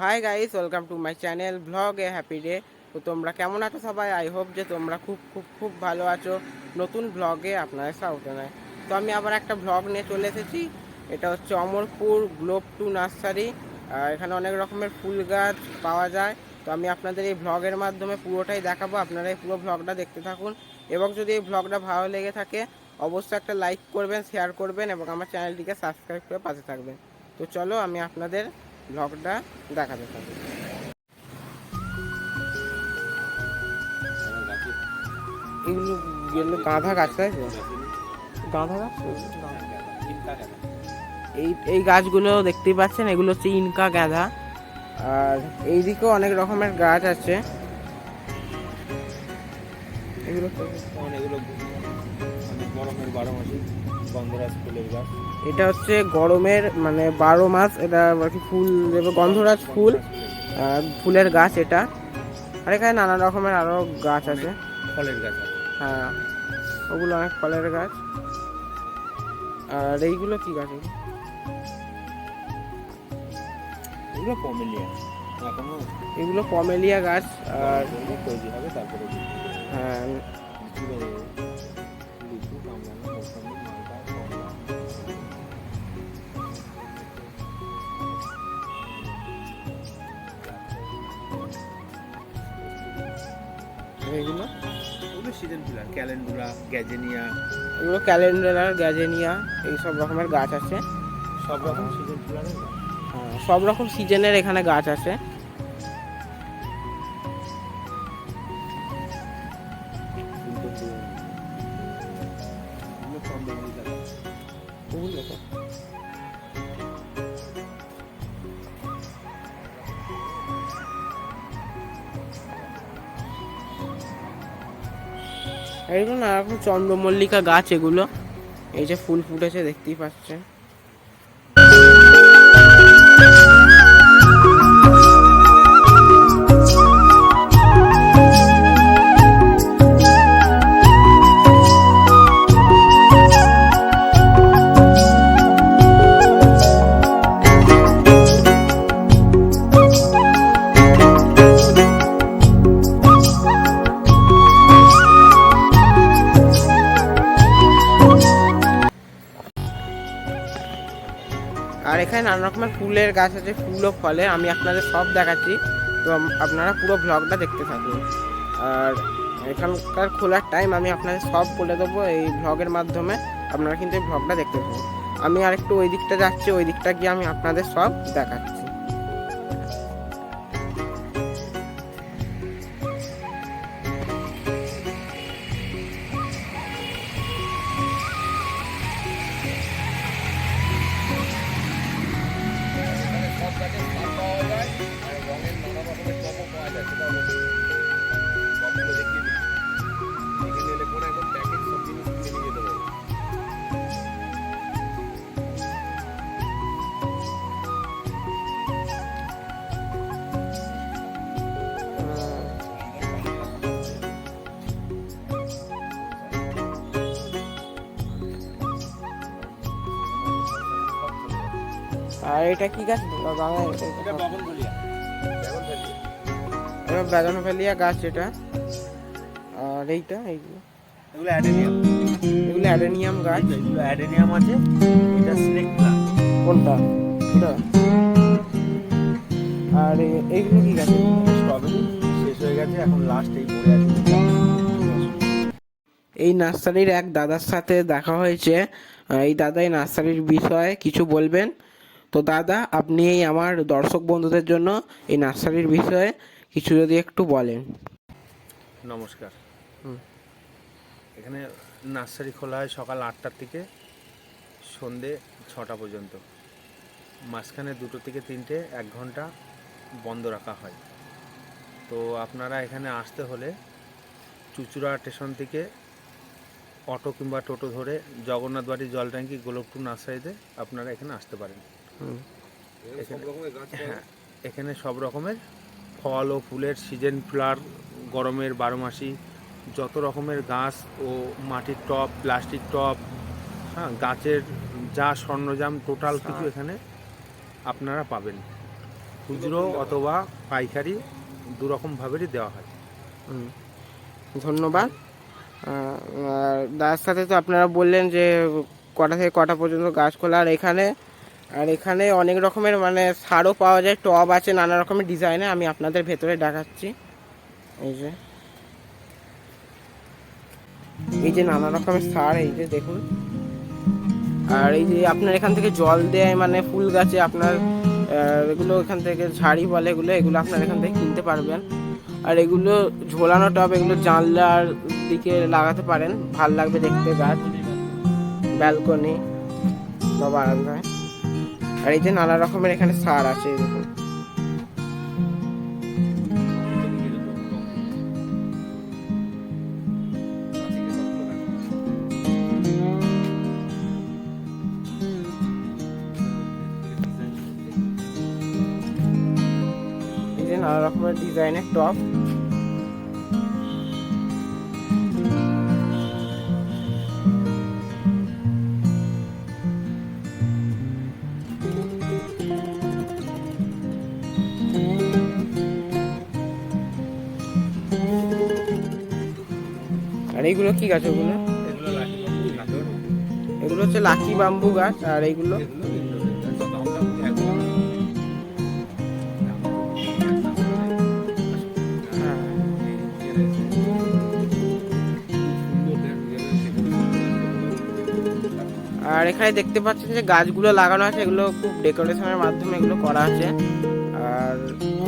Hi guys welcome to my channel blog A happy day তো তোমরা কেমন আছো সবাই? আই হোপ যে তোমরা খুব খুব খুব ভালো আছো। নতুন ব্লগে আপনাদের স্বাগত জানাই। তো আমি আবার একটা ব্লগ নিয়ে চলে এসেছি। এটা হচ্ছে অমরপুর গ্লোব টু নার্সারি এখানে অনেক রকমের ফুল গাছ পাওয়া যায়। তো আমি আপনাদের এই ব্লগের মাধ্যমে পুরোটাই দেখাবো। আপনারা এই পুরো ব্লগটা দেখতে থাকুন। এবং যদি এই ব্লগটা ভালো লেগে থাকে, অবশ্যই একটা লাইক করবেন শেয়ার করবেন এবং আমার চ্যানেলটিকে সাবস্ক্রাইব করে পাশে থাকবেন। তো চলো আমি আপনাদের ব্লগটা দেখাতে থাকি এগুলো এগুলো গাঁধা গাছ তাই তো? গাঁধা গাছ? এই এই গাছগুলো দেখতেই পাচ্ছেন এগুলো হচ্ছে ইনকা গাঁধা। আর এইদিকেও অনেক রকমের গাছ আছে। এগুলো? গরমের বারো মাসে গন্ধরাজ ফুলের গাছ। এটা হচ্ছে গরমের মানে বারো মাস এটা আর কি ফুল গন্ধরাজ ফুল ফুলের গাছ। এটা। আর এখানে নানা রকমের আরও গাছ আছে। ফলের গাছ হ্যাঁ ওগুলো অনেক ফলের গাছ। আর এইগুলো কি গাছ এগুলো? এগুলো পমেলিয়া। এগুলো পমেলিয়া গাছ আর তৈরি হবে তারপরে হ্যাঁ। ওগুলো সিজন ক্যালেন্ডুলা গ্যাজেনিয়া এগুলো ক্যালেন্ডার গ্যাজেনিয়া এই সব রকমের গাছ আছে। সব রকম সিজন হ্যাঁ, সব রকম সিজনের এখানে গাছ আছে। এইগুলো না রকম চন্দ্রমল্লিকা গাছ এগুলো। এই যে ফুল ফুটেছে দেখতেই পাচ্ছেন। আর এখানে নানা রকমের ফুলের গাছ আছে ফুল ও ফলে। আমি আপনাদের সব দেখাচ্ছি। তো আপনারা পুরো ব্লগটা দেখতে থাকুন। আর এখানকার খোলার টাইম আমি আপনাদের সব বলে দেবো এই ব্লগের মাধ্যমে। আপনারা কিন্তু এই ব্লগটা দেখতে পাবেন আমি আর একটু ওই দিকটা যাচ্ছি, ওই দিকটা গিয়ে আমি আপনাদের সব দেখাচ্ছি। আর এটা কি গাছ? বগনভেলিয়া বগনভেলিয়া গাছ এটা আর এইটা এইগুলো। এগুলো অ্যাডেনিয়াম। এগুলো অ্যাডেনিয়াম গাছ। এগুলো অ্যাডেনিয়াম আছে। এটা স্নেক প্লান্ট কোনটা? এটা আর এইগুলো কি গাছ? স্ট্রবেরি শেষ হয়ে গেছে এখন লাস্ট এই পড়ে আছে। এই নার্সারির এক দাদার সাথে দেখা হয়েছে। এই দাদা এই নার্সারির বিষয়ে কিছু বলবেন? তো দাদা আপনি এই আমার দর্শক বন্ধুদের জন্য এই নার্সারির বিষয়ে কিছু যদি একটু বলেন। নমস্কার। হুম। এখানে নার্সারি খোলা হয় সকাল আটটার থেকে সন্ধে ছটা পর্যন্ত। মাঝখানে দুটো থেকে তিনটে এক ঘণ্টা বন্ধ রাখা হয়। তো আপনারা এখানে আসতে হলে চুচুড়া স্টেশন থেকে অটো কিংবা টোটো ধরে জগন্নাথ বাড়ি জল ট্যাঙ্কি গোলকপুর নার্সারিতে আপনারা এখানে আসতে পারেন। হ্যাঁ এখানে সব রকমের ফল ও ফুলের সিজন ফ্লাওয়ার গরমের বারো মাসি যত রকমের গাছ ও মাটির টব প্লাস্টিক টব হ্যাঁ গাছের যা সরঞ্জাম টোটাল কিছু এখানে আপনারা পাবেন। খুচরো অথবা পাইকারি দু রকমভাবেরই দেওয়া হয়। ধন্যবাদ। তার সাথে তো আপনারা বললেন যে কটা থেকে কটা পর্যন্ত গাছ খোলা আর এখানে আর এখানে অনেক রকমের মানে সারও পাওয়া যায়, টব আছে, নানা রকমের ডিজাইনে আমি আপনাদের ভেতরে দেখাচ্ছি। এই যে। এই যে নানা রকমের সার, এই যে দেখুন। আর এই যে আপনার এখান থেকে জল দেয় মানে ফুল গাছে আপনার এগুলো এখান থেকে ঝাড়ি বলে, এগুলো এগুলো আপনার এখান থেকে কিনতে পারবেন। আর এগুলো ঝোলানো টব, এগুলো জানলার দিকে লাগাতে পারেন। ভালো লাগবে দেখতে, গাছ। ব্যালকনি বা বারান্দায়। যে নানা রকমের এখানে সার আছে এই নানা রকমের ডিজাইনের টপ এইগুলো কি গাছ ওগুলো? এগুলো হচ্ছে লাকি বাম্বু গাছ, আর এইগুলো? আর এখানে দেখতে পাচ্ছেন যে গাছগুলো লাগানো আছে, এগুলো খুব ডেকোরেশনের মাধ্যমে এগুলো করা আছে। আর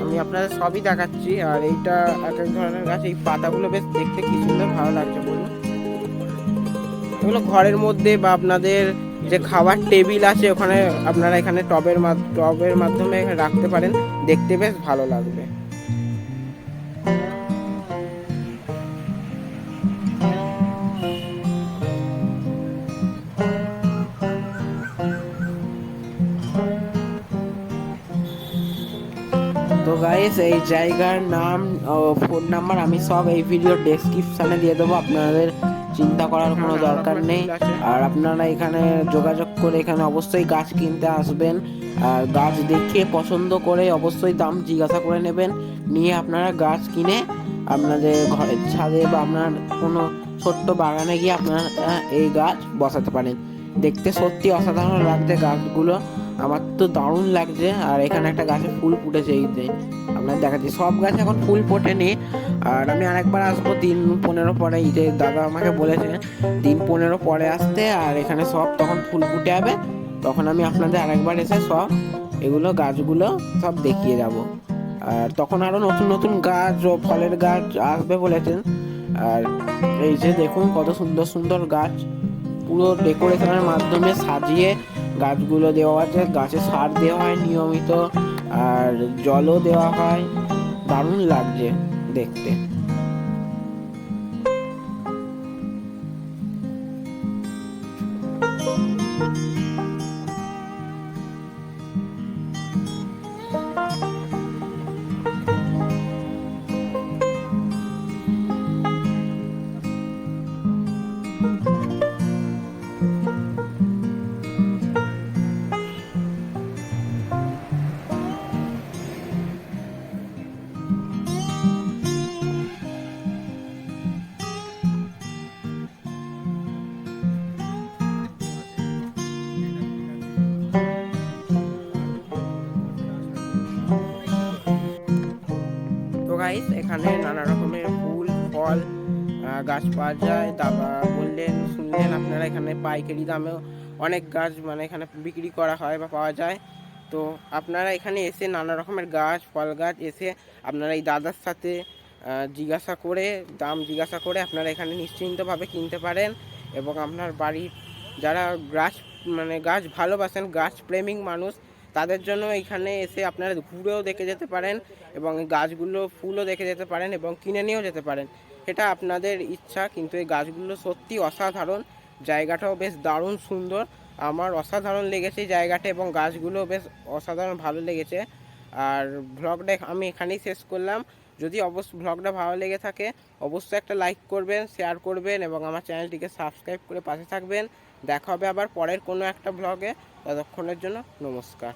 আমি আপনাদের সবই দেখাচ্ছি। আর এইটা এক এক ধরনের গাছ, এই পাতাগুলো বেশ দেখতে কি সুন্দর, ভালো লাগছে বলুন। এগুলো ঘরের মধ্যে বা আপনাদের যে খাবার টেবিল আছে, ওখানে আপনারা এখানে টবের টবের মাধ্যমে রাখতে পারেন। দেখতে বেশ ভালো লাগবে। গাইস এই জায়গার নাম ও ফোন নাম্বার আমি সব এই ভিডিও ডেসক্রিপশনে দিয়ে দেবো। আপনাদের চিন্তা করার কোনো হ্যাঁ, দরকার নেই। আর আপনারা এখানে যোগাযোগ করে এখানে অবশ্যই গাছ কিনতে আসবেন। আর গাছ দেখে পছন্দ করে অবশ্যই দাম জিজ্ঞাসা করে নেবেন। নিয়ে আপনারা গাছ কিনে আপনাদের ঘরের ছাদে বা আপনার কোনো ছোট্ট বাগানে গিয়ে আপনারা এই গাছ বসাতে পারেন। দেখতে সত্যি অসাধারণ লাগছে গাছগুলো। আমার তো দারুণ লাগছে। আর এখানে একটা গাছে ফুল ফুটেছে এই যে। আপনার দেখাচ্ছি। সব গাছ এখন ফুল ফোটেনি। আর আমি আরেকবার আসব দিন পনেরো পরে। এই যে দাদা আমাকে বলেছে, দিন পনেরো পরে আসতে। আর এখানে সব তখন ফুল ফুটে যাবে। তখন আমি আপনাদের আরেকবার এসে সব এগুলো গাছগুলো সব দেখিয়ে যাব। আর তখন আরও নতুন নতুন গাছ ও ফলের গাছ আসবে বলেছেন। আর এই যে দেখুন কত সুন্দর সুন্দর গাছ। পুরো ডেকোরেশনের মাধ্যমে সাজিয়ে গাছগুলো দেওয়া আছে, গাছে সার দেওয়া হয় নিয়মিত, আর জলও দেওয়া হয়। দারুণ লাগছে দেখতে। গাইস এখানে নানা রকমের ফুল, ফল গাছ পাওয়া যায়। তারপর বললেন, শুনলেন আপনারা এখানে পাইকারি দামেও অনেক গাছ মানে এখানে বিক্রি করা হয় বা পাওয়া যায়। তো আপনারা এখানে এসে নানা রকমের গাছ, ফল গাছ এসে আপনারা এই দাদার সাথে জিজ্ঞাসা করে, দাম জিজ্ঞাসা করে আপনারা এখানে নিশ্চিন্তভাবে কিনতে পারেন এবং আপনার বাড়ির যারা গাছ মানে গাছ ভালোবাসেন, গাছ প্রেমিক মানুষ তাদের জন্য এখানে এসে আপনারা ঘুরেও দেখে যেতে পারেন এবং গাছগুলো ফুলও দেখে যেতে পারেন এবং কিনে নিয়েও যেতে পারেন। এটা আপনাদের ইচ্ছা, কিন্তু এই গাছগুলো সত্যি অসাধারণ। জায়গাটাও বেশ দারুণ সুন্দর। আমার অসাধারণ লেগেছে জায়গাটা এবং গাছগুলো বেশ অসাধারণ ভালো লেগেছে। আর ভ্লগটা আমি এখানেই শেষ করলাম। যদি অবশ্য ভ্লগটা ভালো লেগে থাকে, অবশ্যই একটা লাইক করবেন শেয়ার করবেন এবং আমার চ্যানেলটিকে সাবস্ক্রাইব করে পাশে থাকবেন। দেখা হবে আবার পরের কোনো একটা ভ্লগে ততক্ষণের জন্য নমস্কার।